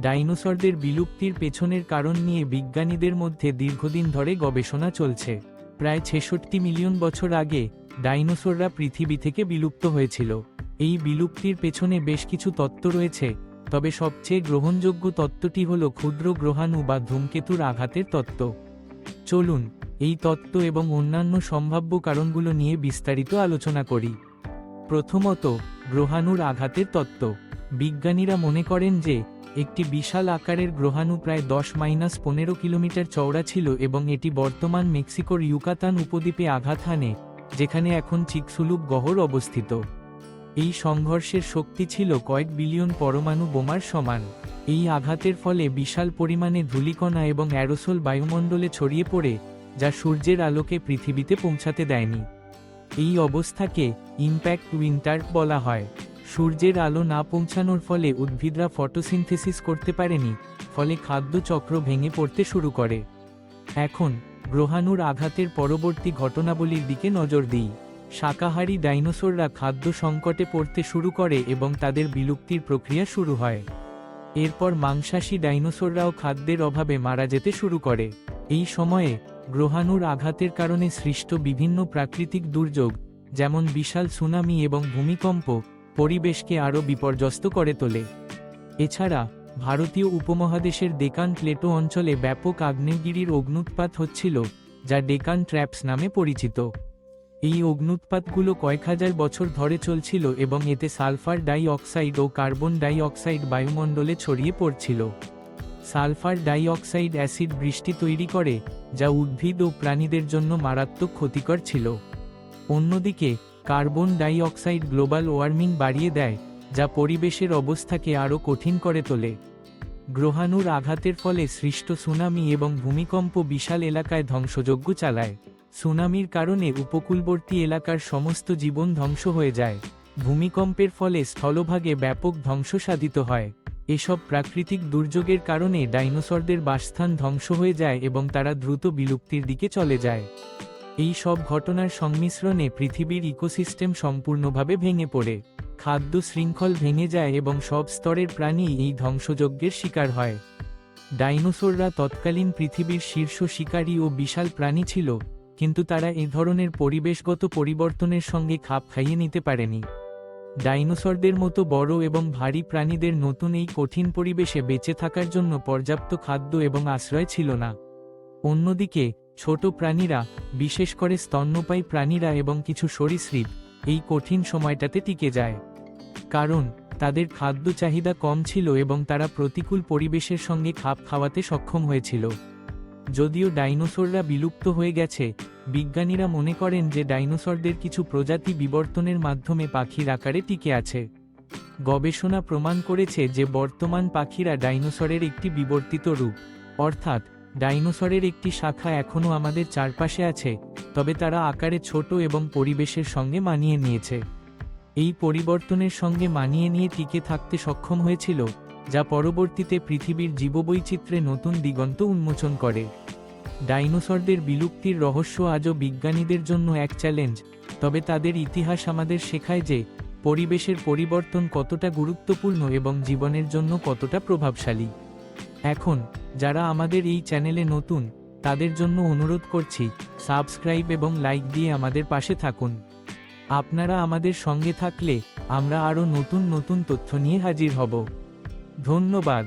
ডাইনোসরদের বিলুপ্তির পেছনের কারণ নিয়ে বিজ্ঞানীদের মধ্যে দীর্ঘদিন ধরে গবেষণা চলছে। প্রায় ছেষট্টি মিলিয়ন বছর আগে ডাইনোসররা পৃথিবী থেকে বিলুপ্ত হয়েছিল। এই বিলুপ্তির পেছনে বেশ কিছু তত্ত্ব রয়েছে, তবে সবচেয়ে গ্রহণযোগ্য তত্ত্বটি হল ক্ষুদ্র গ্রহাণু বা ধূমকেতুর আঘাতের তত্ত্ব। চলুন, এই তত্ত্ব এবং অন্যান্য সম্ভাব্য কারণগুলো নিয়ে বিস্তারিত আলোচনা করি। প্রথমত, গ্রহাণুর আঘাতের তত্ত্ব। বিজ্ঞানীরা মনে করেন যে একটি বিশাল আকারের গ্রহাণু প্রায় দশ মাইনাস পনেরো কিলোমিটার চওড়া ছিল এবং এটি বর্তমান মেক্সিকোর ইউকাতান উপদ্বীপে আঘাত হানে, যেখানে এখন চিকসুলুপ গহর অবস্থিত। এই সংঘর্ষের শক্তি ছিল কয়েক বিলিয়ন পরমাণু বোমার সমান। এই আঘাতের ফলে বিশাল পরিমাণে ধূলিকণা এবং অ্যারোসোল বায়ুমণ্ডলে ছড়িয়ে পড়ে, যা সূর্যের আলোকে পৃথিবীতে পৌঁছাতে দেয়নি। এই অবস্থাকে ইম্প্যাক্ট উইন্টার বলা হয়। সূর্যের আলো না পৌঁছানোর ফলে উদ্ভিদরা ফটোসিনথেসিস করতে পারেনি, ফলে খাদ্য চক্র ভেঙে পড়তে শুরু করে। এখন, গ্রহাণুর আঘাতের পরবর্তী ঘটনাবলীর দিকে নজর দিই। শাকাহারী ডাইনোসররা খাদ্য সংকটে পড়তে শুরু করে এবং তাদের বিলুপ্তির প্রক্রিয়া শুরু হয়। এরপর মাংসাশী ডাইনোসররাও খাদ্যের অভাবে মারা যেতে শুরু করে। এই সময়ে, গ্রহাণুর আঘাতের কারণে সৃষ্ট বিভিন্ন প্রাকৃতিক দুর্যোগ, যেমন বিশাল সুনামি এবং ভূমিকম্প পরিবেশকে আরও বিপর্যস্ত করে তোলে। এছাড়া, ভারতীয় উপমহাদেশের ডেকান প্লেটো অঞ্চলে ব্যাপক আগ্নেয়গিরির অগ্নুৎপাত হচ্ছিল, যা ডেকান ট্র্যাপস নামে পরিচিত। এই অগ্নুৎপাতগুলো কয়েক হাজার বছর ধরে চলছিল এবং এতে সালফার ডাই অক্সাইড ও কার্বন ডাই অক্সাইড বায়ুমণ্ডলে ছড়িয়ে পড়ছিল। সালফার ডাই অক্সাইড অ্যাসিড বৃষ্টি তৈরি করে, যা উদ্ভিদ ও প্রাণীদের জন্য মারাত্মক ক্ষতিকর ছিল। অন্যদিকে carbon dioxide global warming বাড়িয়ে দেয়, যা পরিবেশের অবস্থাকে আরও কঠিন করে তোলে। গ্রহাণুর আঘাতের ফলে সৃষ্ট সুনামি এবং ভূমিকম্প বিশাল এলাকায় ধ্বংসযজ্ঞ চালায়। সুনামির কারণে উপকূলবর্তী এলাকার সমস্ত জীবন ধ্বংস হয়ে যায়। ভূমিকম্পের ফলে স্থলভাগে ব্যাপক ধ্বংস সাধিত হয়। এসব প্রাকৃতিক দুর্যোগের কারণে ডাইনোসরদের বাসস্থান ধ্বংস হয়ে যায় এবং তারা দ্রুত বিলুপ্তির দিকে চলে যায়। এই সব ঘটনার সংমিশ্রণে পৃথিবীর ইকোসিস্টেম সম্পূর্ণভাবে ভেঙে পড়ে। খাদ্য শৃঙ্খল ভেঙে যায় এবং সব স্তরের প্রাণী এই ধ্বংসযজ্ঞের শিকার হয়। ডাইনোসররা তৎকালীন পৃথিবীর শীর্ষ শিকারী ও বিশাল প্রাণী ছিল, কিন্তু তারা এ ধরনের পরিবেশগত পরিবর্তনের সঙ্গে খাপ খাইয়ে নিতে পারেনি। ডাইনোসরদের মতো বড় এবং ভারী প্রাণীদের নতুন এই কঠিন পরিবেশে বেঁচে থাকার জন্য পর্যাপ্ত খাদ্য এবং আশ্রয় ছিল না। অন্যদিকে ছোট প্রাণীরা, বিশেষ করে স্তন্যপায়ী প্রাণীরা এবং কিছু সরীসৃপ, এই কঠিন সময়টাতে টিকে যায়। কারণ, তাদের খাদ্য চাহিদা কম ছিল এবং তারা প্রতিকূল পরিবেশের সঙ্গে খাপ খাওয়াতে সক্ষম হয়েছিল। যদিও ডাইনোসররা বিলুপ্ত হয়ে গেছে, বিজ্ঞানীরা মনে করেন যে ডাইনোসরদের কিছু প্রজাতি বিবর্তনের মাধ্যমে পাখির আকারে টিকে আছে। গবেষণা প্রমাণ করেছে যে বর্তমান পাখিরা ডাইনোসরের একটি বিবর্তিত রূপ, অর্থাৎ ডাইনোসরের একটি শাখা এখনও আমাদের চারপাশে আছে, তবে তারা আকারে ছোট এবং পরিবেশের সঙ্গে মানিয়ে নিয়েছে। এই পরিবর্তনের সঙ্গে মানিয়ে নিয়ে টিকে থাকতে সক্ষম হয়েছিল, যা পরবর্তীতে পৃথিবীর জীববৈচিত্র্যে নতুন দিগন্ত উন্মোচন করে। ডাইনোসরদের বিলুপ্তির রহস্য আজও বিজ্ঞানীদের জন্য এক চ্যালেঞ্জ, তবে তাদের ইতিহাস আমাদের শেখায় যে, পরিবেশের পরিবর্তন কতটা গুরুত্বপূর্ণ এবং জীবনের জন্য কতটা প্রভাবশালী। এখন যারা আমাদের এই চ্যানেলে নতুন, তাদের জন্য অনুরোধ করছি, সাবস্ক্রাইব এবং লাইক দিয়ে আমাদের পাশে থাকুন। আপনারা আমাদের সঙ্গে থাকলে আমরা আরও নতুন নতুন তথ্য নিয়ে হাজির হব। ধন্যবাদ।